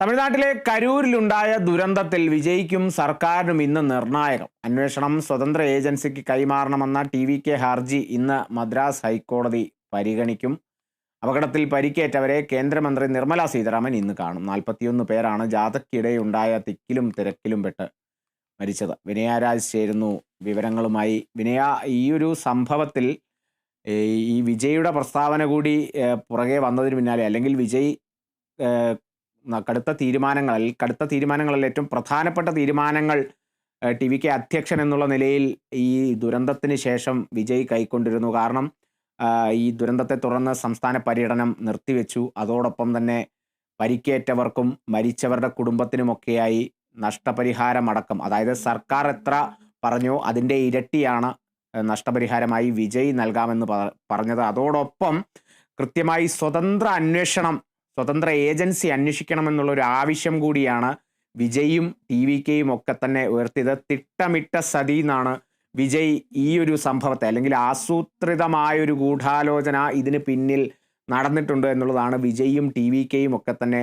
തമിഴ്നാട്ടിലെ കരൂരിലുണ്ടായ ദുരന്തത്തിൽ വിജയിക്കും സർക്കാരിനും ഇന്ന് നിർണായകം. അന്വേഷണം സ്വതന്ത്ര ഏജൻസിക്ക് കൈമാറണമെന്ന ടി വി കെ ഹർജി ഇന്ന് മദ്രാസ് ഹൈക്കോടതി പരിഗണിക്കും. അപകടത്തിൽ പരിക്കേറ്റവരെ കേന്ദ്രമന്ത്രി നിർമ്മല സീതാരാമൻ ഇന്ന് കാണും. നാൽപ്പത്തിയൊന്ന് പേരാണ് ജാഥയ്ക്കിടെയുണ്ടായ തിക്കിലും തിരക്കിലും പെട്ട് മരിച്ചത്. വിനയ രാജ് ചേരുന്നു വിവരങ്ങളുമായി. വിനയ ഈ ഒരു സംഭവത്തിൽ ഈ വിജയുടെ പ്രസ്താവന കൂടി പുറകെ വന്നതിന് പിന്നാലെ അല്ലെങ്കിൽ വിജയ് കടുത്ത തീരുമാനങ്ങൾ അല്ലെങ്കിൽ കടുത്ത തീരുമാനങ്ങളിൽ ഏറ്റവും പ്രധാനപ്പെട്ട തീരുമാനങ്ങൾ ടി വി കെ അധ്യക്ഷൻ എന്നുള്ള നിലയിൽ ഈ ദുരന്തത്തിന് ശേഷം വിജയ് കൈക്കൊണ്ടിരുന്നു. കാരണം ഈ ദുരന്തത്തെ തുടർന്ന് സംസ്ഥാന പര്യടനം നിർത്തിവെച്ചു. അതോടൊപ്പം തന്നെ പരിക്കേറ്റവർക്കും മരിച്ചവരുടെ കുടുംബത്തിനുമൊക്കെയായി നഷ്ടപരിഹാരമടക്കം. അതായത് സർക്കാർ എത്ര പറഞ്ഞോ അതിന്റെ ഇരട്ടിയാണ് നഷ്ടപരിഹാരമായി വിജയ് നൽകാമെന്ന് പറഞ്ഞത്. അതോടൊപ്പം കൃത്യമായി സ്വതന്ത്ര അന്വേഷണം സ്വതന്ത്ര ഏജൻസി അന്വേഷിക്കണമെന്നുള്ള ഒരു ആവശ്യം കൂടിയാണ് വിജയും ടി വി കെയും ഒക്കെ തന്നെ ഉയർത്തിയത്. തിട്ടമിട്ട സതി എന്നാണ് വിജയ് ഈ ഒരു സംഭവത്തെ അല്ലെങ്കിൽ ആസൂത്രിതമായ ഒരു ഗൂഢാലോചന ഇതിന് പിന്നിൽ നടന്നിട്ടുണ്ട് എന്നുള്ളതാണ് വിജയും ടി വി കെയും ഒക്കെ തന്നെ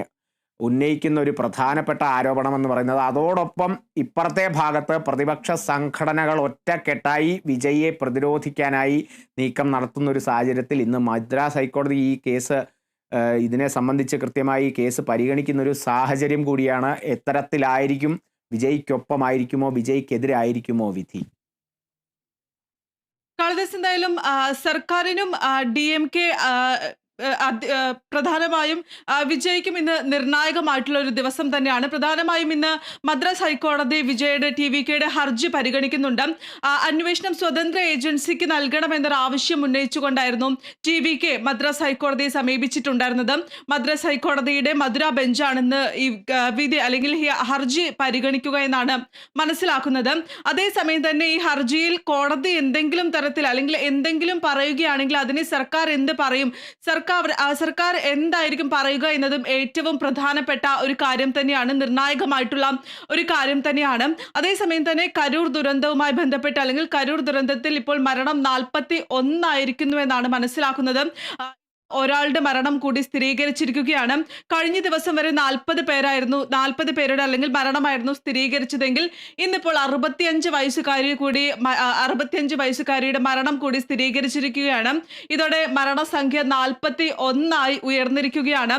ഉന്നയിക്കുന്ന ഒരു പ്രധാനപ്പെട്ട ആരോപണം എന്ന് പറയുന്നത്. അതോടൊപ്പം ഇപ്പുറത്തെ ഭാഗത്ത് പ്രതിപക്ഷ സംഘടനകൾ ഒറ്റക്കെട്ടായി വിജയിയെ പ്രതിരോധിക്കാനായി നീക്കം നടത്തുന്ന ഒരു സാഹചര്യത്തിൽ ഇന്ന് മദ്രാസ് ഹൈക്കോടതി ഈ കേസ് ഇതിനെ സംബന്ധിച്ച് കൃത്യമായി കേസ് പരിഗണിക്കുന്ന ഒരു സാഹചര്യം കൂടിയാണ്. എത്തരത്തിലായിരിക്കും വിജയ്ക്കൊപ്പമായിരിക്കുമോ വിജയ്ക്കെതിരായിരിക്കുമോ വിധി? കാളിദാസ് എന്തായാലും സർക്കാരിനും ഡി എം കെ പ്രധാനമായും വിജയ്ക്കും ഇന്ന് നിർണായകമായിട്ടുള്ള ഒരു ദിവസം തന്നെയാണ്. പ്രധാനമായും ഇന്ന് മദ്രാസ് ഹൈക്കോടതി വിജയുടെ ടി വി കെയുടെ ഹർജി പരിഗണിക്കുന്നുണ്ട്. അന്വേഷണം സ്വതന്ത്ര ഏജൻസിക്ക് നൽകണമെന്നൊരു ആവശ്യം ഉന്നയിച്ചുകൊണ്ടായിരുന്നു ടി വി കെ മദ്രാസ് ഹൈക്കോടതിയെ സമീപിച്ചിട്ടുണ്ടായിരുന്നത്. മദ്രാസ് ഹൈക്കോടതിയുടെ മധുര ബെഞ്ചാണെന്ന് ഈ ആ, വിധി അല്ലെങ്കിൽ ഹർജി പരിഗണിക്കുക എന്നാണ് മനസ്സിലാക്കുന്നത്. അതേസമയം തന്നെ ഈ ഹർജിയിൽ കോടതി എന്തെങ്കിലും തരത്തിൽ അല്ലെങ്കിൽ എന്തെങ്കിലും പറയുകയാണെങ്കിൽ അതിനെ സർക്കാർ എന്ത് പറയും? സർക്കാർ ആ, സർക്കാർ എന്തായിരിക്കും പറയുക എന്നതും ഏറ്റവും പ്രധാനപ്പെട്ട ഒരു കാര്യം തന്നെയാണ് നിർണായകമായിട്ടുള്ള ഒരു കാര്യം തന്നെയാണ്. അതേസമയം തന്നെ കരൂർ ദുരന്തവുമായി ബന്ധപ്പെട്ട് അല്ലെങ്കിൽ കരൂർ ദുരന്തത്തിൽ ഇപ്പോൾ മരണം നാൽപ്പത്തി ഒന്നായിരിക്കുന്നു എന്നാണ് മനസ്സിലാക്കുന്നത്. ഒരാളുടെ മരണം കൂടി സ്ഥിരീകരിച്ചിരിക്കുകയാണ്. കഴിഞ്ഞ ദിവസം വരെ നാൽപ്പത് പേരായിരുന്നു നാൽപ്പത് പേരുടെ അല്ലെങ്കിൽ മരണമായിരുന്നു സ്ഥിരീകരിച്ചതെങ്കിൽ ഇന്നിപ്പോൾ അറുപത്തിയഞ്ച് വയസ്സുകാരി കൂടി അറുപത്തിയഞ്ച് വയസ്സുകാരിയുടെ മരണം കൂടി സ്ഥിരീകരിച്ചിരിക്കുകയാണ്. ഇതോടെ മരണസംഖ്യ നാൽപ്പത്തി ഒന്നായി ഉയർന്നിരിക്കുകയാണ്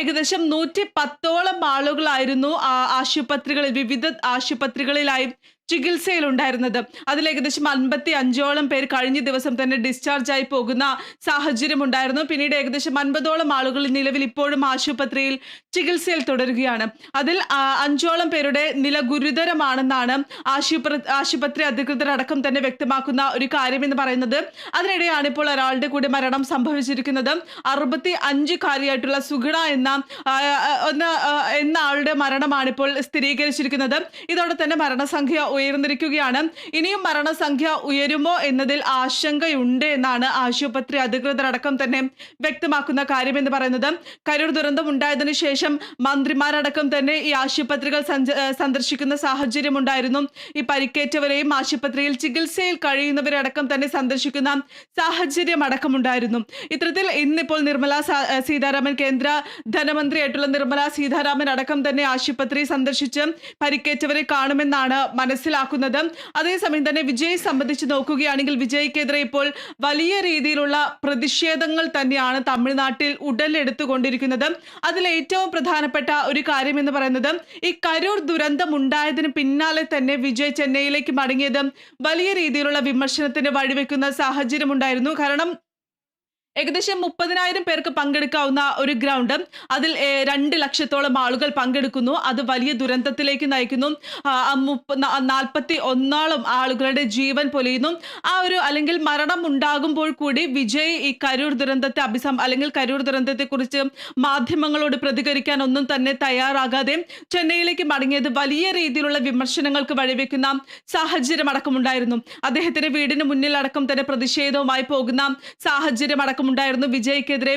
ഏകദേശം നൂറ്റി പത്തോളം ആളുകളായിരുന്നു ആശുപത്രികളിൽ വിവിധ ആശുപത്രികളിലായി ചികിത്സയിലുണ്ടായിരുന്നത്. അതിൽ ഏകദേശം അൻപത്തി അഞ്ചോളം പേർ കഴിഞ്ഞ ദിവസം തന്നെ ഡിസ്ചാർജ് ആയി പോകുന്ന സാഹചര്യം ഉണ്ടായിരുന്നു. പിന്നീട് ഏകദേശം അൻപതോളം ആളുകൾ നിലവിൽ ഇപ്പോഴും ആശുപത്രിയിൽ ചികിത്സയിൽ തുടരുകയാണ്. അതിൽ അഞ്ചോളം പേരുടെ നില ഗുരുതരമാണെന്നാണ് ആശുപത്രി ആശുപത്രി അധികൃതർ അടക്കം തന്നെ വ്യക്തമാക്കുന്ന ഒരു കാര്യം എന്ന് പറയുന്നത്. അതിനിടെയാണ് ഇപ്പോൾ ഒരാളുടെ കൂടി മരണം സംഭവിച്ചിരിക്കുന്നത്. അറുപത്തി അഞ്ചുകാരിയായിട്ടുള്ള സുഗുണ എന്ന എന്ന ആളുടെ മരണമാണ് ഇപ്പോൾ സ്ഥിരീകരിച്ചിരിക്കുന്നത്. ഇതോടെ തന്നെ മരണസംഖ്യ ഉയർന്നിരിക്കുകയാണ്. ഇനിയും മരണസംഖ്യ ഉയരുമോ എന്നതിൽ ആശങ്കയുണ്ട് എന്നാണ് ആശുപത്രി അധികൃതർ അടക്കം തന്നെ വ്യക്തമാക്കുന്ന കാര്യം എന്ന് പറയുന്നത്. കരൂർ ദുരന്തം ഉണ്ടായതിനു ശേഷം മന്ത്രിമാരടക്കം തന്നെ ഈ ആശുപത്രികൾ സന്ദർശിക്കുന്ന സാഹചര്യം ഉണ്ടായിരുന്നു. ഈ പരിക്കേറ്റവരെയും ആശുപത്രിയിൽ ചികിത്സയിൽ കഴിയുന്നവരെ അടക്കം തന്നെ സന്ദർശിക്കുന്ന സാഹചര്യം അടക്കമുണ്ടായിരുന്നു. ഇത്തരത്തിൽ ഇന്നിപ്പോൾ നിർമ്മല സീതാരാമൻ കേന്ദ്ര ധനമന്ത്രിയായിട്ടുള്ള നിർമ്മല സീതാരാമൻ അടക്കം തന്നെ ആശുപത്രി സന്ദർശിച്ച് പരിക്കേറ്റവരെ കാണുമെന്നാണ് മനസ്സിലാക്കുന്നത് അതേസമയം തന്നെ വിജയ് സംബന്ധിച്ച് നോക്കുകയാണെങ്കിൽ വിജയ്ക്കെതിരെ ഇപ്പോൾ വലിയ രീതിയിലുള്ള പ്രതിഷേധങ്ങൾ തന്നെയാണ് തമിഴ്നാട്ടിൽ ഉടലെടുത്തുകൊണ്ടിരിക്കുന്നത്. അതിൽ ഏറ്റവും പ്രധാനപ്പെട്ട ഒരു കാര്യം എന്ന് പറയുന്നത് ഈ കരൂർ ദുരന്തം ഉണ്ടായതിന് പിന്നാലെ തന്നെ വിജയ് ചെന്നൈയിലേക്ക് മടങ്ങിയത് വലിയ രീതിയിലുള്ള വിമർശനത്തിന് വഴിവെക്കുന്ന സാഹചര്യം ഉണ്ടായിരുന്നു കാരണം ഏകദേശം മുപ്പതിനായിരം പേർക്ക് പങ്കെടുക്കാവുന്ന ഒരു ഗ്രൗണ്ട്. അതിൽ രണ്ട് ലക്ഷത്തോളം ആളുകൾ പങ്കെടുക്കുന്നു. അത് വലിയ ദുരന്തത്തിലേക്ക് നയിക്കുന്നു. നാൽപ്പത്തി ഒന്നോളം ആളുകളുടെ ജീവൻ പൊലിയുന്നു. ആ ഒരു അല്ലെങ്കിൽ മരണം ഉണ്ടാകുമ്പോൾ കൂടി വിജയ് ഈ കരൂർ ദുരന്തത്തെ അഭിസം അല്ലെങ്കിൽ കരൂർ ദുരന്തത്തെക്കുറിച്ച് മാധ്യമങ്ങളോട് പ്രതികരിക്കാൻ ഒന്നും തന്നെ തയ്യാറാകാതെ ചെന്നൈയിലേക്ക് മടങ്ങിയത് വലിയ രീതിയിലുള്ള വിമർശനങ്ങൾക്ക് വഴിവെക്കുന്ന സാഹചര്യം അടക്കമുണ്ടായിരുന്നു അദ്ദേഹത്തിന്റെ വീടിന് മുന്നിൽ അടക്കം തന്നെ പ്രതിഷേധവുമായി പോകുന്ന സാഹചര്യം അടക്കം അടക്കമുണ്ടായിരുന്നു വിജയ്ക്കെതിരെ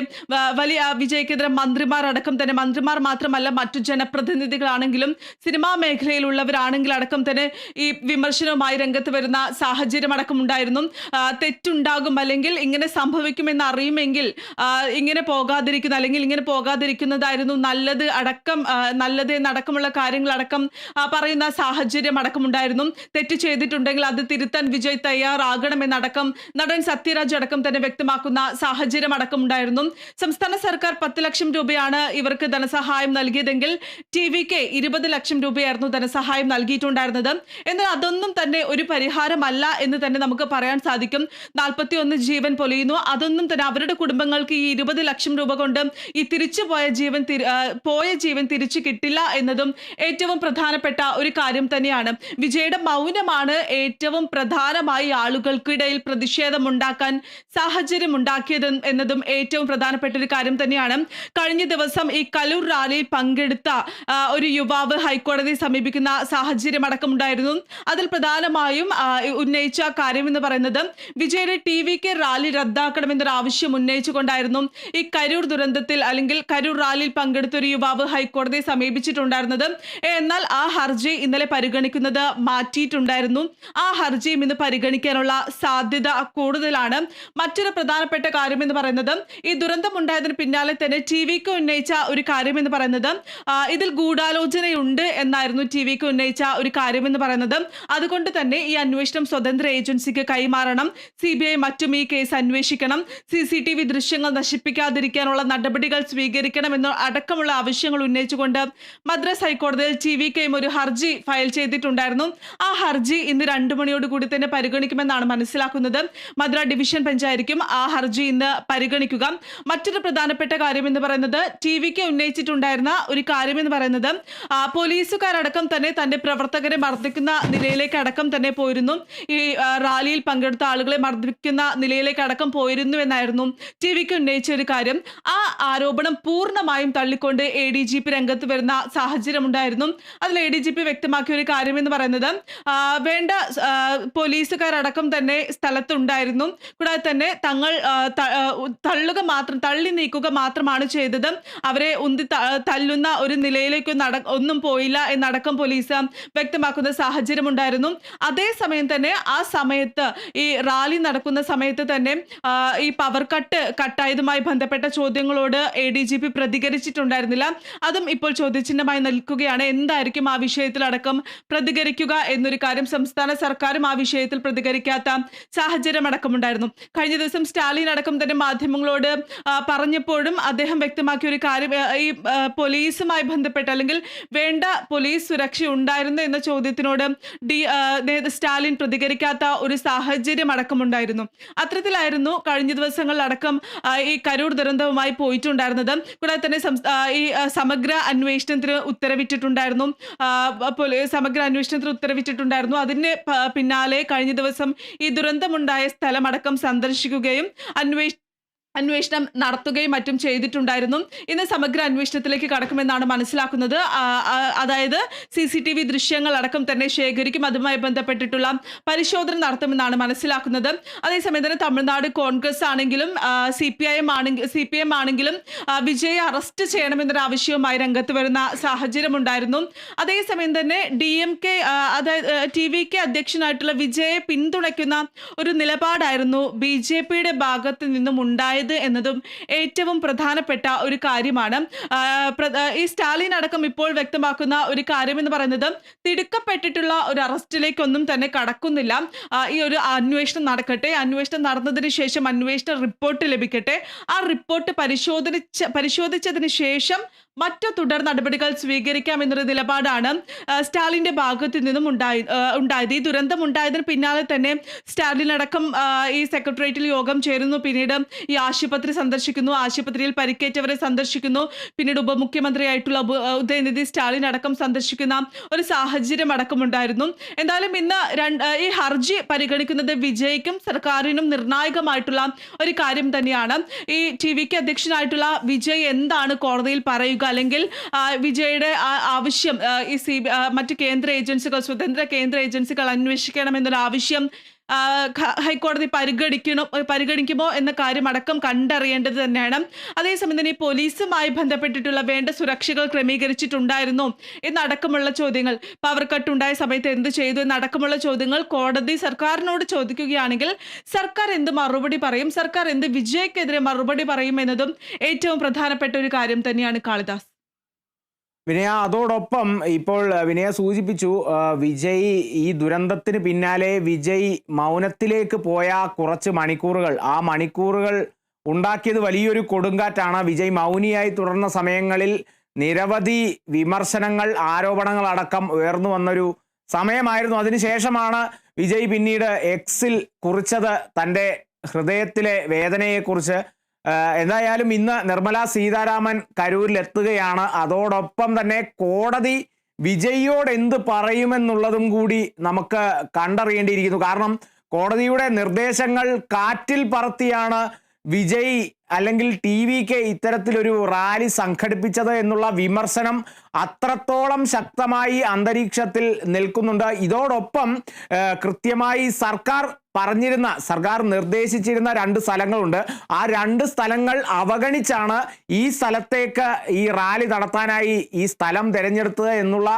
വലിയ വിജയ്ക്കെതിരെ മന്ത്രിമാർ അടക്കം തന്നെ മന്ത്രിമാർ മാത്രമല്ല മറ്റു ജനപ്രതിനിധികളാണെങ്കിലും സിനിമാ മേഖലയിലുള്ളവരാണെങ്കിൽ അടക്കം തന്നെ ഈ വിമർശനവുമായി രംഗത്ത് വരുന്ന സാഹചര്യം അടക്കമുണ്ടായിരുന്നു തെറ്റുണ്ടാകും അല്ലെങ്കിൽ ഇങ്ങനെ സംഭവിക്കുമെന്ന് അറിയുമെങ്കിൽ ഇങ്ങനെ പോകാതിരിക്കുന്ന അല്ലെങ്കിൽ ഇങ്ങനെ പോകാതിരിക്കുന്നതായിരുന്നു നല്ലത് അടക്കം നല്ലത് എന്നടക്കമുള്ള കാര്യങ്ങളടക്കം പറയുന്ന സാഹചര്യം അടക്കമുണ്ടായിരുന്നു തെറ്റ് ചെയ്തിട്ടുണ്ടെങ്കിൽ അത് തിരുത്താൻ വിജയ് തയ്യാറാകണമെന്നടക്കം നടൻ സത്യരാജ് അടക്കം തന്നെ വ്യക്തമാക്കുന്ന സാഹചര്യം അടക്കമുണ്ടായിരുന്നു. സംസ്ഥാന സർക്കാർ പത്ത് ലക്ഷം രൂപയാണ് ഇവർക്ക് ധനസഹായം നൽകിയതെങ്കിൽ ടി വി കെ ഇരുപത് ലക്ഷം രൂപയായിരുന്നു ധനസഹായം നൽകിയിട്ടുണ്ടായിരുന്നത്. എന്നാൽ അതൊന്നും തന്നെ ഒരു പരിഹാരമല്ല എന്ന് തന്നെ നമുക്ക് പറയാൻ സാധിക്കും. നാൽപ്പത്തി ഒന്ന് ജീവൻ പൊലിയുന്നു. അതൊന്നും തന്നെ അവരുടെ കുടുംബങ്ങൾക്ക് ഈ ഇരുപത് ലക്ഷം രൂപ കൊണ്ട് ഈ തിരിച്ചു പോയ ജീവൻ പോയ ജീവൻ തിരിച്ചു കിട്ടില്ല എന്നതും ഏറ്റവും പ്രധാനപ്പെട്ട ഒരു കാര്യം തന്നെയാണ്. വിജയുടെ മൗനമാണ് ഏറ്റവും പ്രധാനമായി ആളുകൾക്കിടയിൽ പ്രതിഷേധമുണ്ടാക്കാൻ സാഹചര്യം ഉണ്ടാക്കിയത് എന്നതും ഏറ്റവും പ്രധാനപ്പെട്ട ഒരു കാര്യം തന്നെയാണ്. കഴിഞ്ഞ ദിവസം ഈ കലൂർ റാലിയിൽ പങ്കെടുത്ത ഒരു യുവാവ് ഹൈക്കോടതിയെ സമീപിക്കുന്ന സാഹചര്യം അടക്കമുണ്ടായിരുന്നു. അതിൽ പ്രധാനമായും ഉന്നയിച്ച കാര്യം എന്ന് പറയുന്നത് വിജയുടെ ടി വി കെ റാലി റദ്ദാക്കണമെന്നൊരു ആവശ്യം ഉന്നയിച്ചുകൊണ്ടായിരുന്നു ഈ കരൂർ ദുരന്തത്തിൽ അല്ലെങ്കിൽ കരൂർ റാലിയിൽ പങ്കെടുത്ത ഒരു യുവാവ് ഹൈക്കോടതിയെ സമീപിച്ചിട്ടുണ്ടായിരുന്നത്. എന്നാൽ ആ ഹർജി ഇന്നലെ പരിഗണിക്കുന്നത് മാറ്റിയിട്ടുണ്ടായിരുന്നു. ആ ഹർജിയും ഇന്ന് പരിഗണിക്കാനുള്ള സാധ്യത കൂടുതലാണ്. മറ്റൊരു പ്രധാനപ്പെട്ട കാര്യം എന്ന് പറയുന്നത് ഈ ദുരന്തമുണ്ടായതിന് പിന്നാലെ തന്നെ ടി വിക്ക് ഉന്നയിച്ച ഒരു കാര്യമെന്ന് പറയുന്നത് ഇതിൽ ഗൂഢാലോചനയുണ്ട് എന്നായിരുന്നു ടി വിക്ക് ഉന്നയിച്ച ഒരു കാര്യമെന്ന് പറയുന്നത്. അതുകൊണ്ട് തന്നെ ഈ അന്വേഷണം സ്വതന്ത്ര ഏജൻസിക്ക് കൈമാറണം. സി ബി ഐ മറ്റും ഈ കേസ് അന്വേഷിക്കണം. സി സി ടി വി ദൃശ്യങ്ങൾ നശിപ്പിക്കാതിരിക്കാനുള്ള നടപടികൾ സ്വീകരിക്കണം എന്ന അടക്കമുള്ള ആവശ്യങ്ങൾ ഉന്നയിച്ചുകൊണ്ട് മദ്രാസ് ഹൈക്കോടതിയിൽ ടി വി കെയും ഒരു ഹർജി ഫയൽ ചെയ്തിട്ടുണ്ടായിരുന്നു. ആ ഹർജി ഇന്ന് രണ്ടു മണിയോടുകൂടി തന്നെ പരിഗണിക്കുമെന്നാണ് മനസ്സിലാക്കുന്നത്. മദ്ര ഡിവിഷൻ ബെഞ്ചായിരിക്കും ആ ഹർജി ഇന്ന് പരിഗണിക്കുക. മറ്റൊരു പ്രധാനപ്പെട്ട കാര്യം എന്ന് പറയുന്നത് ടി വിക്ക് ഉന്നയിച്ചിട്ടുണ്ടായിരുന്ന ഒരു കാര്യം എന്ന് പറയുന്നത് പോലീസുകാരടക്കം തന്നെ തന്റെ പ്രവർത്തകരെ മർദ്ദിക്കുന്ന നിലയിലേക്ക് അടക്കം തന്നെ പോയിരുന്നു. ഈ റാലിയിൽ പങ്കെടുത്ത ആളുകളെ മർദ്ദിക്കുന്ന നിലയിലേക്ക് അടക്കം പോയിരുന്നു എന്നായിരുന്നു ടി വിക്ക് ഉന്നയിച്ച ഒരു കാര്യം. ആ ആരോപണം പൂർണമായും തള്ളിക്കൊണ്ട് എ ഡി ജി പി രംഗത്ത് വരുന്ന സാഹചര്യം ഉണ്ടായിരുന്നു. അതിൽ എ ഡി ജി പി വ്യക്തമാക്കിയ ഒരു കാര്യം എന്ന് പറയുന്നത് വേണ്ട പോലീസുകാരടക്കം തന്നെ സ്ഥലത്തുണ്ടായിരുന്നു. കൂടാതെ തന്നെ തങ്ങൾ തള്ളുക മാത്രം തള്ളി നീക്കുക മാത്രമാണ് ചെയ്തത്. അവരെ ഉന്തി തല്ലുന്ന ഒരു നിലയിലേക്കൊന്നും നട ഒന്നും പോയില്ല എന്നടക്കം പോലീസ് വ്യക്തമാക്കുന്ന സാഹചര്യം ഉണ്ടായിരുന്നു. അതേസമയം തന്നെ ആ സമയത്ത് ഈ റാലി നടക്കുന്ന സമയത്ത് തന്നെ ഈ പവർ കട്ട് കട്ടായതുമായി ബന്ധപ്പെട്ട ചോദ്യങ്ങളോട് എ ഡി ജി പി പ്രതികരിച്ചിട്ടുണ്ടായിരുന്നില്ല. അതും ഇപ്പോൾ ചോദ്യചിഹ്നമായി നിൽക്കുകയാണ്. എന്തായിരിക്കും ആ വിഷയത്തിലടക്കം പ്രതികരിക്കുക എന്നൊരു കാര്യം സംസ്ഥാന സർക്കാരും ആ വിഷയത്തിൽ പ്രതികരിക്കാത്ത സാഹചര്യം അടക്കമുണ്ടായിരുന്നു. കഴിഞ്ഞ ദിവസം സ്റ്റാലിൻ അടക്കം തന്നെ മാധ്യമങ്ങളോട് പറഞ്ഞപ്പോഴും അദ്ദേഹം വ്യക്തമാക്കിയ ഒരു കാര്യം ഈ പോലീസുമായി ബന്ധപ്പെട്ട് അല്ലെങ്കിൽ വേണ്ട പോലീസ് സുരക്ഷ ഉണ്ടായിരുന്നു എന്ന ചോദ്യത്തിനോട് ഡി സ്റ്റാലിൻ പ്രതികരിക്കാത്ത ഒരു സാഹചര്യം അടക്കമുണ്ടായിരുന്നു. അത്തരത്തിലായിരുന്നു കഴിഞ്ഞ ദിവസങ്ങളിലടക്കം ഈ കരൂർ ദുരന്തവുമായി പോയിട്ടുണ്ടായിരുന്നത്. കൂടാതെ തന്നെ ഈ സമഗ്ര അന്വേഷണത്തിന് ഉത്തരവിട്ടിട്ടുണ്ടായിരുന്നു. സമഗ്ര അന്വേഷണത്തിന് ഉത്തരവിട്ടിട്ടുണ്ടായിരുന്നു. അതിന് പിന്നാലെ കഴിഞ്ഞ ദിവസം ഈ ദുരന്തമുണ്ടായ സ്ഥലമടക്കം സന്ദർശിക്കുകയും അന്വേഷ അന്വേഷണം നടത്തുകയും മറ്റും ചെയ്തിട്ടുണ്ടായിരുന്നു. ഇന്ന് സമഗ്ര അന്വേഷണത്തിലേക്ക് കടക്കുമെന്നാണ് മനസ്സിലാക്കുന്നത്. അതായത് സി സി ടി വി ദൃശ്യങ്ങൾ അടക്കം തന്നെ ശേഖരിക്കും. അതുമായി ബന്ധപ്പെട്ടിട്ടുള്ള പരിശോധന നടത്തുമെന്നാണ് മനസ്സിലാക്കുന്നത്. അതേസമയം തന്നെ തമിഴ്നാട് കോൺഗ്രസ് ആണെങ്കിലും സി പി ഐ എം ആണെങ്കിൽ സി പി എം ആണെങ്കിലും വിജയെ അറസ്റ്റ് ചെയ്യണമെന്നൊരു ആവശ്യവുമായി രംഗത്ത് വരുന്ന സാഹചര്യം ഉണ്ടായിരുന്നു അതേസമയം തന്നെ ഡി എം കെ അതായത് ടി വി കെ അധ്യക്ഷനായിട്ടുള്ള വിജയെ പിന്തുണയ്ക്കുന്ന ഒരു നിലപാടായിരുന്നു ബി ജെ പിയുടെ ഭാഗത്ത് നിന്നും ഉണ്ടായത് എന്നതും ഏറ്റവും പ്രധാനപ്പെട്ട ഒരു കാര്യമാണ്. ഈ സ്റ്റാലിൻ അടക്കം ഇപ്പോൾ വ്യക്തമാക്കുന്ന ഒരു കാര്യം എന്ന് പറയുന്നത് തിടുക്കപ്പെട്ടിട്ടുള്ള ഒരു അറസ്റ്റിലേക്കൊന്നും തന്നെ കടക്കുന്നില്ല. ഈ ഒരു അന്വേഷണം നടക്കട്ടെ. അന്വേഷണം നടന്നതിന് ശേഷം അന്വേഷണ റിപ്പോർട്ട് ലഭിക്കട്ടെ. ആ റിപ്പോർട്ട് പരിശോധിച്ച പരിശോധിച്ചതിന് ശേഷം മറ്റു തുടർ നടപടികൾ സ്വീകരിക്കാം എന്നൊരു നിലപാടാണ് സ്റ്റാലിന്റെ ഭാഗത്തു നിന്നും ഉണ്ടായി ഉണ്ടായത്. ഈ ദുരന്തം ഉണ്ടായതിന് പിന്നാലെ തന്നെ സ്റ്റാലിൻ അടക്കം ഈ സെക്രട്ടേറിയറ്റിൽ യോഗം ചേരുന്നു. പിന്നീട് ഈ ആശുപത്രി സന്ദർശിക്കുന്നു. ആശുപത്രിയിൽ പരിക്കേറ്റവരെ സന്ദർശിക്കുന്നു. പിന്നീട് ഉപമുഖ്യമന്ത്രിയായിട്ടുള്ള ഉദയനിധി സ്റ്റാലിൻ അടക്കം സന്ദർശിക്കുന്ന ഒരു സാഹചര്യം അടക്കമുണ്ടായിരുന്നു. എന്തായാലും ഇന്ന് ഈ ഹർജി പരിഗണിക്കുന്നത് വിജയ്ക്കും സർക്കാരിനും നിർണായകമായിട്ടുള്ള ഒരു കാര്യം തന്നെയാണ്. ഈ ടി വിക്ക് അധ്യക്ഷനായിട്ടുള്ള വിജയ് എന്താണ് കോടതിയിൽ പറയുക അല്ലെങ്കിൽ വിജയുടെ ആവശ്യം ഈ സി മറ്റ് കേന്ദ്ര ഏജൻസികൾ സ്വതന്ത്ര കേന്ദ്ര ഏജൻസികൾ അന്വേഷിക്കണം എന്നൊരു ആവശ്യം ഹൈക്കോടതി പരിഗണിക്കണം പരിഗണിക്കുമോ എന്ന കാര്യം അടക്കം കണ്ടറിയേണ്ടത് തന്നെയാണ്. അതേസമയം തന്നെ പോലീസുമായി ബന്ധപ്പെട്ടിട്ടുള്ള വേണ്ട സുരക്ഷകൾ ക്രമീകരിച്ചിട്ടുണ്ടായിരുന്നു എന്നടക്കമുള്ള ചോദ്യങ്ങൾ. പവർ കട്ട് ഉണ്ടായ സമയത്ത് എന്ത് ചെയ്തു എന്നടക്കമുള്ള ചോദ്യങ്ങൾ കോടതി സർക്കാരിനോട് ചോദിക്കുകയാണെങ്കിൽ സർക്കാർ എന്ത് മറുപടി പറയും സർക്കാർ എന്ത് വിജയ്ക്കെതിരെ മറുപടി പറയും എന്നതും ഏറ്റവും പ്രധാനപ്പെട്ട ഒരു കാര്യം തന്നെയാണ് കാളിദാസ്. വിനയ അതോടൊപ്പം ഇപ്പോൾ വിനയ സൂചിപ്പിച്ചു വിജയ് ഈ ദുരന്തത്തിന് പിന്നാലെ വിജയ് മൗനത്തിലേക്ക് പോയ കുറച്ച് മണിക്കൂറുകൾ. ആ മണിക്കൂറുകൾ ഉണ്ടാക്കിയത് വലിയൊരു കൊടുങ്കാറ്റാണ്. വിജയ് മൗനിയായി തുടർന്ന സമയങ്ങളിൽ നിരവധി വിമർശനങ്ങൾ ആരോപണങ്ങൾ അടക്കം ഉയർന്നു വന്നൊരു സമയമായിരുന്നു. അതിനുശേഷമാണ് വിജയ് പിന്നീട് എക്സിൽ കുറിച്ചത്. തന്റെ ഹൃദയത്തിലെ വേദനയെക്കുറിച്ച് എന്തായാലും ഇന്ന് നിർമ്മല സീതാരാമൻ കരൂരിൽ എത്തുകയാണ് അതോടൊപ്പം തന്നെ കോടതി വിജയിയോട് എന്ത് പറയുമെന്നുള്ളതും കൂടി നമുക്ക് കണ്ടറിയേണ്ടിയിരിക്കുന്നു. കാരണം കോടതിയുടെ നിർദ്ദേശങ്ങൾ കാറ്റിൽ പറത്തിയാണ് വിജയ് അല്ലെങ്കിൽ ടി വിക്ക് ഇത്തരത്തിലൊരു റാലി സംഘടിപ്പിച്ചത് എന്നുള്ള വിമർശനം അത്രത്തോളം ശക്തമായി അന്തരീക്ഷത്തിൽ നിൽക്കുന്നുണ്ട്. ഇതോടൊപ്പം കൃത്യമായി സർക്കാർ പറഞ്ഞിരുന്ന സർക്കാർ നിർദ്ദേശിച്ചിരുന്ന രണ്ട് സ്ഥലങ്ങളുണ്ട്. ആ രണ്ട് സ്ഥലങ്ങൾ അവഗണിച്ചാണ് ഈ സ്ഥലത്തേക്ക് ഈ റാലി നടത്താനായി ഈ സ്ഥലം തിരഞ്ഞെടുത്തത് എന്നുള്ള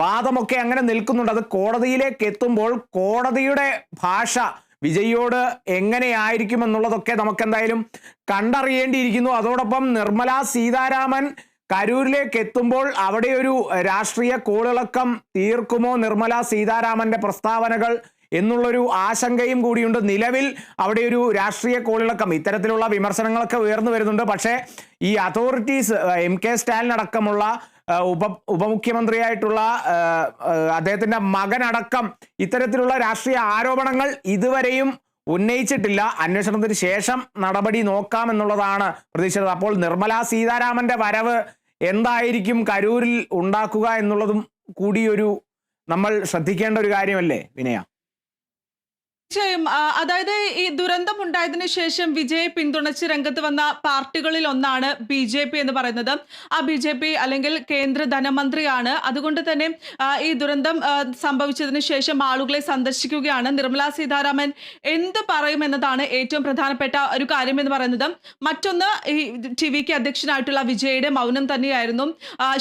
വാദമൊക്കെ അങ്ങനെ നിൽക്കുന്നുണ്ട്. അത് കോടതിയിലേക്ക് എത്തുമ്പോൾ കോടതിയുടെ ഭാഷ വിജയോട് എങ്ങനെയായിരിക്കും എന്നുള്ളതൊക്കെ നമുക്ക് എന്തായാലും കണ്ടറിയേണ്ടിയിരിക്കുന്നു. അതോടൊപ്പം നിർമ്മല സീതാരാമൻ കരൂരിലേക്ക് എത്തുമ്പോൾ അവിടെ ഒരു രാഷ്ട്രീയ കോളിളക്കം തീർക്കുമോ നിർമ്മല സീതാരാമന്റെ പ്രസ്താവനകൾ എന്നുള്ളൊരു ആശങ്കയും കൂടിയുണ്ട്. നിലവിൽ അവിടെ ഒരു രാഷ്ട്രീയ കോളിളക്കം ഇത്തരത്തിലുള്ള വിമർശനങ്ങളൊക്കെ ഉയർന്നു വരുന്നുണ്ട്. പക്ഷേ ഈ അതോറിറ്റീസ് എം കെ ആ, ഉപ ഉപമുഖ്യമന്ത്രിയായിട്ടുള്ള അദ്ദേഹത്തിന്റെ മകനടക്കം ഇത്തരത്തിലുള്ള രാഷ്ട്രീയ ആരോപണങ്ങൾ ഇതുവരെയും ഉന്നയിച്ചിട്ടില്ല. അന്വേഷണത്തിന് ശേഷം നടപടി നോക്കാം എന്നുള്ളതാണ് പ്രതീക്ഷിച്ചത്. അപ്പോൾ നിർമ്മല സീതാരാമന്റെ വരവ് എന്തായിരിക്കും കരൂരിൽ ഉണ്ടാക്കുക എന്നുള്ളതും കൂടിയൊരു നമ്മൾ ശ്രദ്ധിക്കേണ്ട ഒരു കാര്യമല്ലേ വിനയ? തീർച്ചയായും അതായത് ഈ ദുരന്തം ഉണ്ടായതിനു ശേഷം വിജയെ പിന്തുണച്ച് രംഗത്ത് വന്ന പാർട്ടികളിൽ ഒന്നാണ് ബി ജെ പി എന്ന് പറയുന്നത്. ആ ബി ജെ പി അല്ലെങ്കിൽ കേന്ദ്ര ധനമന്ത്രിയാണ്. അതുകൊണ്ട് തന്നെ ഈ ദുരന്തം സംഭവിച്ചതിന് ശേഷം ആളുകളെ സന്ദർശിക്കുകയാണ്. നിർമ്മല സീതാരാമൻ എന്ത് പറയുമെന്നതാണ് ഏറ്റവും പ്രധാനപ്പെട്ട ഒരു കാര്യം എന്ന് പറയുന്നത്. മറ്റൊന്ന് ഈ ടി വിക്ക് അധ്യക്ഷനായിട്ടുള്ള വിജയുടെ മൗനം തന്നെയായിരുന്നു.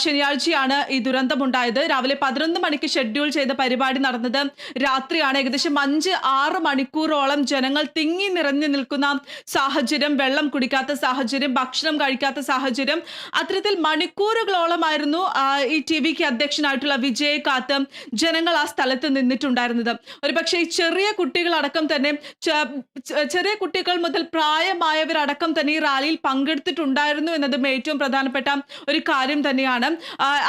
ശനിയാഴ്ചയാണ് ഈ ദുരന്തം ഉണ്ടായത്. രാവിലെ പതിനൊന്ന് മണിക്ക് ഷെഡ്യൂൾ ചെയ്ത പരിപാടി നടന്നത് രാത്രിയാണ്. ഏകദേശം അഞ്ച് ആറ് മണിക്കൂറോളം ജനങ്ങൾ തിങ്ങി നിറഞ്ഞു നിൽക്കുന്ന സാഹചര്യം വെള്ളം കുടിക്കാത്ത സാഹചര്യം ഭക്ഷണം കഴിക്കാത്ത സാഹചര്യം അത്തരത്തിൽ മണിക്കൂറുകളോളമായിരുന്നു ഈ ടി വിക്ക് അധ്യക്ഷനായിട്ടുള്ള വിജയെ കാത്ത് ജനങ്ങൾ ആ സ്ഥലത്ത് നിന്നിട്ടുണ്ടായിരുന്നത്. ഒരു പക്ഷേ ഈ ചെറിയ കുട്ടികളടക്കം തന്നെ ചെറിയ കുട്ടികൾ മുതൽ പ്രായമായവരടക്കം തന്നെ ഈ റാലിയിൽ പങ്കെടുത്തിട്ടുണ്ടായിരുന്നു എന്നതും ഏറ്റവും പ്രധാനപ്പെട്ട ഒരു കാര്യം തന്നെയാണ്.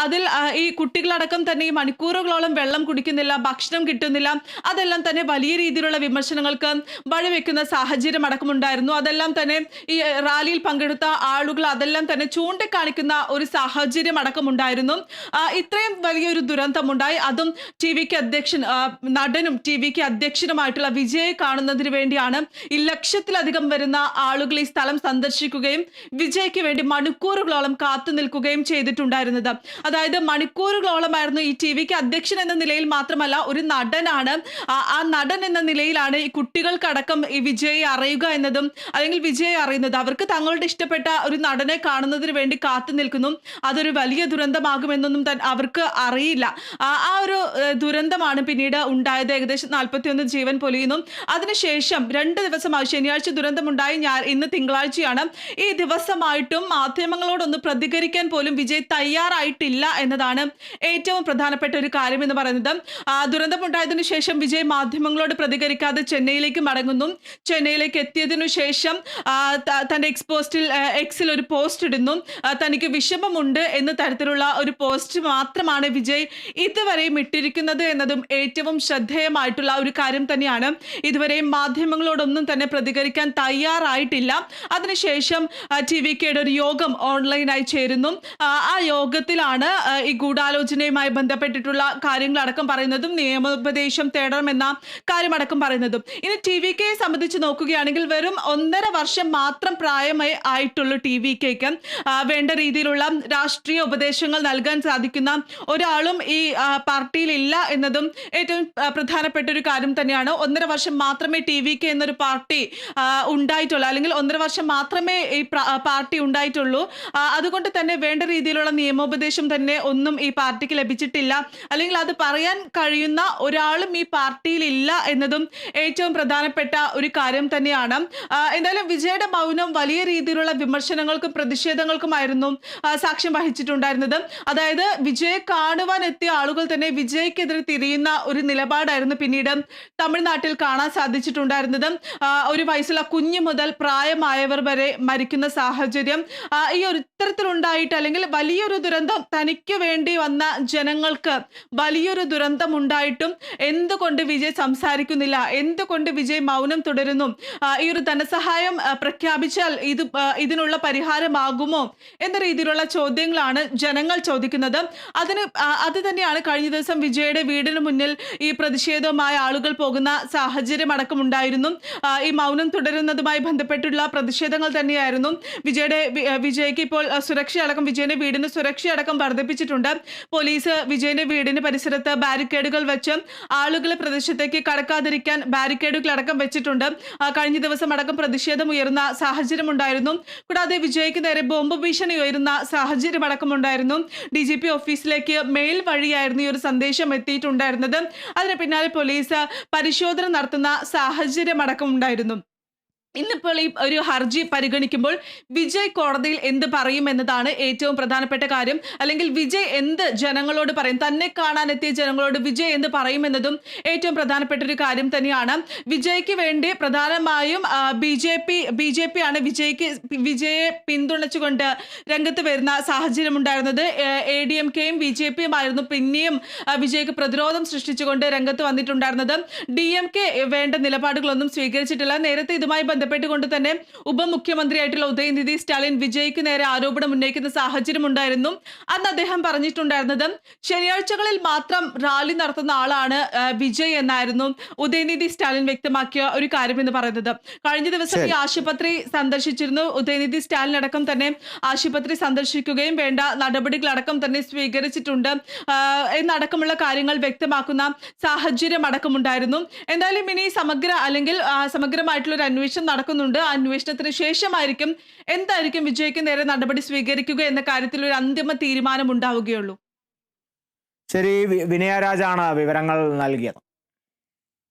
അതിൽ ഈ കുട്ടികളടക്കം തന്നെ ഈ മണിക്കൂറുകളോളം വെള്ളം കുടിക്കുന്നില്ല ഭക്ഷണം കിട്ടുന്നില്ല അതെല്ലാം തന്നെ വലിയ രീതിയിലുള്ള വിമർശനങ്ങൾക്ക് വഴിവെക്കുന്ന സാഹചര്യം അടക്കമുണ്ടായിരുന്നു. അതെല്ലാം തന്നെ ഈ റാലിയിൽ പങ്കെടുത്ത ആളുകൾ അതെല്ലാം തന്നെ ചൂണ്ടിക്കാണിക്കുന്ന ഒരു സാഹചര്യം അടക്കമുണ്ടായിരുന്നു. ഇത്രയും വലിയൊരു ദുരന്തമുണ്ടായി. അതും ടി വിക്ക് അധ്യക്ഷൻ നടനും ടി വിക്ക് അധ്യക്ഷനുമായിട്ടുള്ള വിജയെ കാണുന്നതിന് വേണ്ടിയാണ് ഈ ലക്ഷത്തിലധികം വരുന്ന ആളുകൾ ഈ സ്ഥലം സന്ദർശിക്കുകയും വിജയ്ക്ക് വേണ്ടി മണിക്കൂറുകളോളം കാത്തു നിൽക്കുകയും ചെയ്തിട്ടുണ്ടായിരുന്നത്. അതായത് മണിക്കൂറുകളോളമായിരുന്നു ഈ ടി വിക്ക് അധ്യക്ഷൻ എന്ന നിലയിൽ മാത്രമല്ല ഒരു നടനാണ് ആ- നടൻ എന്ന നിലയിലാണ് ഈ കുട്ടികൾക്കടക്കം ഈ വിജയെ അറിയുക എന്നതും അല്ലെങ്കിൽ വിജയെ അറിയുന്നത്. അവർക്ക് തങ്ങളുടെ ഇഷ്ടപ്പെട്ട ഒരു നടനെ കാണുന്നതിന് വേണ്ടി കാത്തു നിൽക്കുന്നു. അതൊരു വലിയ ദുരന്തമാകുമെന്നൊന്നും അവർക്ക് അറിയില്ല. ആ ഒരു ദുരന്തമാണ് പിന്നീട് ഉണ്ടായത്. ഏകദേശം നാൽപ്പത്തിയൊന്ന് ജീവൻ പൊലിയുന്നു. അതിനുശേഷം രണ്ട് ദിവസമായി ശനിയാഴ്ച ദുരന്തമുണ്ടായി. ഞാൻ ഇന്ന് തിങ്കളാഴ്ചയാണ്. ഈ ദിവസമായിട്ടും മാധ്യമങ്ങളോടൊന്ന് പ്രതികരിക്കാൻ പോലും വിജയ് തയ്യാറായിട്ടില്ല എന്നതാണ് ഏറ്റവും പ്രധാനപ്പെട്ട ഒരു കാര്യം എന്ന് പറയുന്നത്. ദുരന്തമുണ്ടായതിനു ശേഷം വിജയ് മാധ്യമങ്ങളോട് പ്രതികരിക്കാതെ ചെന്നൈയിലേക്ക് മടങ്ങുന്നു. ചെന്നൈയിലേക്ക് എത്തിയതിനു ശേഷം തന്റെ എക്സ് പോസ്റ്റിൽ എക്സിൽ ഒരു പോസ്റ്റ് ഇടുന്നു. തനിക്ക് വിഷമമുണ്ട് എന്ന തരത്തിലുള്ള ഒരു പോസ്റ്റ് മാത്രമാണ് വിജയ് ഇതുവരെയും ഇട്ടിരിക്കുന്നത് എന്നതും ഏറ്റവും ശ്രദ്ധേയമായിട്ടുള്ള ഒരു കാര്യം തന്നെയാണ്. ഇതുവരെയും മാധ്യമങ്ങളോടൊന്നും തന്നെ പ്രതികരിക്കാൻ തയ്യാറായിട്ടില്ല. അതിനുശേഷം ടി വി കെയുടെ ഒരു യോഗം ഓൺലൈനായി ചേരുന്നു. ആ, യോഗത്തിലാണ് ഈ ഗൂഢാലോചനയുമായി ബന്ധപ്പെട്ടിട്ടുള്ള കാര്യങ്ങളടക്കം പറയുന്നതും നിയമോപദേശം തേടണമെന്ന കാര്യമടക്കം പറയുന്നതും. ഇനി ടി വി കെയെ സംബന്ധിച്ച് നോക്കുകയാണെങ്കിൽ വെറും ഒന്നര വർഷം മാത്രം പ്രായമായി ആയിട്ടുള്ളൂ ടി വി കെക്ക് വേണ്ട രീതിയിലുള്ള രാഷ്ട്രീയ ഉപദേശങ്ങൾ നൽകാൻ സാധിക്കുന്ന ഒരാളും ഈ പാർട്ടിയിലില്ല എന്നതും ഏറ്റവും പ്രധാനപ്പെട്ട ഒരു കാര്യം തന്നെയാണ്. ഒന്നര വർഷം മാത്രമേ ടി വി കെ എന്നൊരു പാർട്ടി ഉണ്ടായിട്ടുള്ളൂ. അല്ലെങ്കിൽ ഒന്നര വർഷം മാത്രമേ ഈ പാർട്ടി ഉണ്ടായിട്ടുള്ളൂ. അതുകൊണ്ട് തന്നെ വേണ്ട രീതിയിലുള്ള നിയമോപദേശം തന്നെ ഒന്നും ഈ പാർട്ടിക്ക് ലഭിച്ചിട്ടില്ല. അല്ലെങ്കിൽ അത് പറയാൻ കഴിയുന്ന ഒരാളും ഈ പാർട്ടിയിൽ ഇല്ല എന്നതും ഏറ്റവും പ്രധാനപ്പെട്ട ഒരു കാര്യം തന്നെയാണ്. എന്തായാലും വിജയുടെ മൗനം വലിയ രീതിയിലുള്ള വിമർശനങ്ങൾക്കും പ്രതിഷേധങ്ങൾക്കുമായിരുന്നു സാക്ഷ്യം വഹിച്ചിട്ടുണ്ടായിരുന്നത്. അതായത് വിജയെ കാണുവാൻ എത്തിയ ആളുകൾ തന്നെ വിജയ്ക്കെതിരെ തിരിയുന്ന ഒരു നിലപാടായിരുന്നു പിന്നീട് തമിഴ്നാട്ടിൽ കാണാൻ സാധിച്ചിട്ടുണ്ടായിരുന്നത്. ഒരു വയസ്സുള്ള കുഞ്ഞു മുതൽ പ്രായമായവർ വരെ മരിക്കുന്ന സാഹചര്യം ഈ ഒരു ഇത്തരത്തിലുണ്ടായിട്ട് അല്ലെങ്കിൽ വലിയൊരു ദുരന്തം തനിക്ക് വേണ്ടി വന്ന ജനങ്ങൾക്ക് വലിയൊരു ദുരന്തം ഉണ്ടായിട്ടും എന്തുകൊണ്ട് വിജയ് സംസാരിക്കുന്നില്ല എന്തുകൊണ്ട് വിജയ് മൗനം തുടരുന്നു? ഈ ഒരു ധനസഹായം പ്രഖ്യാപിച്ചാൽ ഇത് ഇതിനുള്ള പരിഹാരമാകുമോ? എന്ന രീതിയിലുള്ള ചോദ്യങ്ങളാണ് ജനങ്ങൾ ചോദിക്കുന്നത്. അതിന് അത് തന്നെയാണ് കഴിഞ്ഞ ദിവസം വിജയുടെ വീടിന് മുന്നിൽ ഈ പ്രതിഷേധവുമായി ആളുകൾ പോകുന്ന സാഹചര്യം അടക്കമുണ്ടായിരുന്നു ഈ മൗനം തുടരുന്നതുമായി ബന്ധപ്പെട്ടുള്ള പ്രതിഷേധങ്ങൾ തന്നെയായിരുന്നു. വിജയുടെ വിജയ്ക്ക് ഇപ്പോൾ സുരക്ഷ സുരക്ഷയടക്കം വിജയന്റെ വീടിന് സുരക്ഷയടക്കം വർദ്ധിപ്പിച്ചിട്ടുണ്ട്. പോലീസ് വിജയന്റെ വീടിന് പരിസരത്ത് ബാരിക്കേഡുകൾ വെച്ച് ആളുകളെ പ്രദേശത്തേക്ക് കടക്കാതിരിക്കാൻ ബാരിക്കേഡുകൾ അടക്കം വെച്ചിട്ടുണ്ട്. കഴിഞ്ഞ ദിവസം അടക്കം പ്രതിഷേധം ഉയർന്ന സാഹചര്യം ഉണ്ടായിരുന്നു കൂടാതെ വിജയ്ക്ക് നേരെ ബോംബ് ഭീഷണി ഉയരുന്ന സാഹചര്യം അടക്കമുണ്ടായിരുന്നു ഡി ജി പി ഓഫീസിലേക്ക് മെയിൽ വഴിയായിരുന്നു ഈ ഒരു സന്ദേശം എത്തിയിട്ടുണ്ടായിരുന്നത്. അതിന് പിന്നാലെ പോലീസ് പരിശോധന നടത്തുന്ന സാഹചര്യം അടക്കമുണ്ടായിരുന്നു ഇന്നിപ്പോൾ ഈ ഒരു ഹർജി പരിഗണിക്കുമ്പോൾ വിജയ് കോടതിയിൽ എന്ത് പറയും എന്നതാണ് ഏറ്റവും പ്രധാനപ്പെട്ട കാര്യം. അല്ലെങ്കിൽ വിജയ് എന്ത് ജനങ്ങളോട് പറയും? തന്നെ കാണാനെത്തിയ ജനങ്ങളോട് വിജയ് എന്ത് പറയും എന്നതും ഏറ്റവും പ്രധാനപ്പെട്ട ഒരു കാര്യം തന്നെയാണ്. വിജയ്ക്ക് വേണ്ടി പ്രധാനമായും B J P B J P ആണ് വിജയ്ക്ക് വിജയെ പിന്തുണച്ചുകൊണ്ട് രംഗത്ത് വരുന്ന സാഹചര്യം ഉണ്ടായിരുന്നത്. എ ഡി എം കെയും ബി ജെ പിയും ആയിരുന്നു പിന്നെയും വിജയ്ക്ക് പ്രതിരോധം സൃഷ്ടിച്ചുകൊണ്ട് രംഗത്ത് വന്നിട്ടുണ്ടായിരുന്നത്. ഡി എം കെ വേണ്ട നിലപാടുകളൊന്നും സ്വീകരിച്ചിട്ടില്ല. നേരത്തെ ഇതുമായി ബന്ധപ്പെട്ടുകൊണ്ട് തന്നെ ഉപമുഖ്യമന്ത്രിയായിട്ടുള്ള ഉദയനിധി സ്റ്റാലിൻ വിജയ്ക്ക് നേരെ ആരോപണം ഉന്നയിക്കുന്ന സാഹചര്യം ഉണ്ടായിരുന്നു. അന്ന് അദ്ദേഹം പറഞ്ഞിട്ടുണ്ടായിരുന്നത് ശനിയാഴ്ചകളിൽ മാത്രം റാലി നടത്തുന്ന ആളാണ് വിജയ് എന്നായിരുന്നു ഉദയനിധി സ്റ്റാലിൻ വ്യക്തമാക്കിയ ഒരു കാര്യം എന്ന് പറയുന്നത്. കഴിഞ്ഞ ദിവസം ഈ ആശുപത്രി സന്ദർശിച്ചിരുന്നു. ഉദയനിധി സ്റ്റാലിൻ അടക്കം തന്നെ ആശുപത്രി സന്ദർശിക്കുകയും വേണ്ട നടപടികളടക്കം തന്നെ സ്വീകരിച്ചിട്ടുണ്ട്. എന്നടക്കമുള്ള കാര്യങ്ങൾ വ്യക്തമാക്കുന്ന സാഹചര്യം അടക്കമുണ്ടായിരുന്നു. എന്തായാലും ഇനി സമഗ്ര അല്ലെങ്കിൽ സമഗ്രമായിട്ടുള്ള ഒരു അന്വേഷണം നടക്കുന്നുണ്ട്. ആ അന്വേഷണത്തിന് ശേഷമായിരിക്കും എന്തായിരിക്കും വിജയ്ക്ക് നേരെ നടപടി സ്വീകരിക്കുക എന്ന കാര്യത്തിൽ ഒരു അന്തിമ തീരുമാനം ഉണ്ടാവുകയുള്ളൂ. ശരി വിനയരാജാണ് വിവരങ്ങൾ നൽകിയത്.